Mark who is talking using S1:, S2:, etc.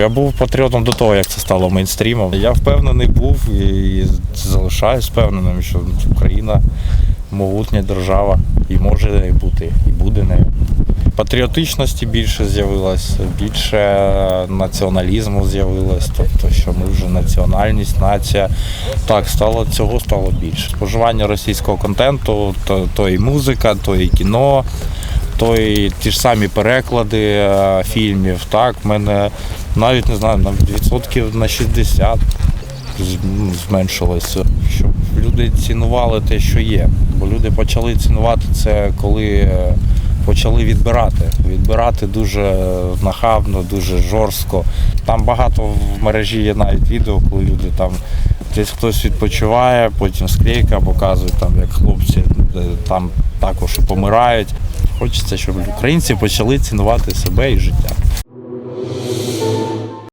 S1: Я був патріотом до того, як це стало мейнстрімом. Я впевнений був і залишаюсь впевненим, що Україна могутня держава і може бути, і буде нею. Патріотичності більше з'явилось, більше націоналізму з'явилось, тобто, що ми вже національність, нація. Так, стало цього стало більше. Споживання російського контенту, то, то і музика, то і кіно, то і ті ж самі переклади е, фільмів. Так, в мене навіть не знаю, навіть відсотків на 60 ну, зменшилося, щоб люди цінували те, що є. Бо люди почали цінувати це, коли е, почали відбирати. Відбирати дуже нахабно, дуже жорстко. Там багато в мережі є навіть відео, коли люди там десь хтось відпочиває, потім склейка показує, там, як хлопці е, там також помирають. Хочеться, щоб українці почали цінувати себе і життя.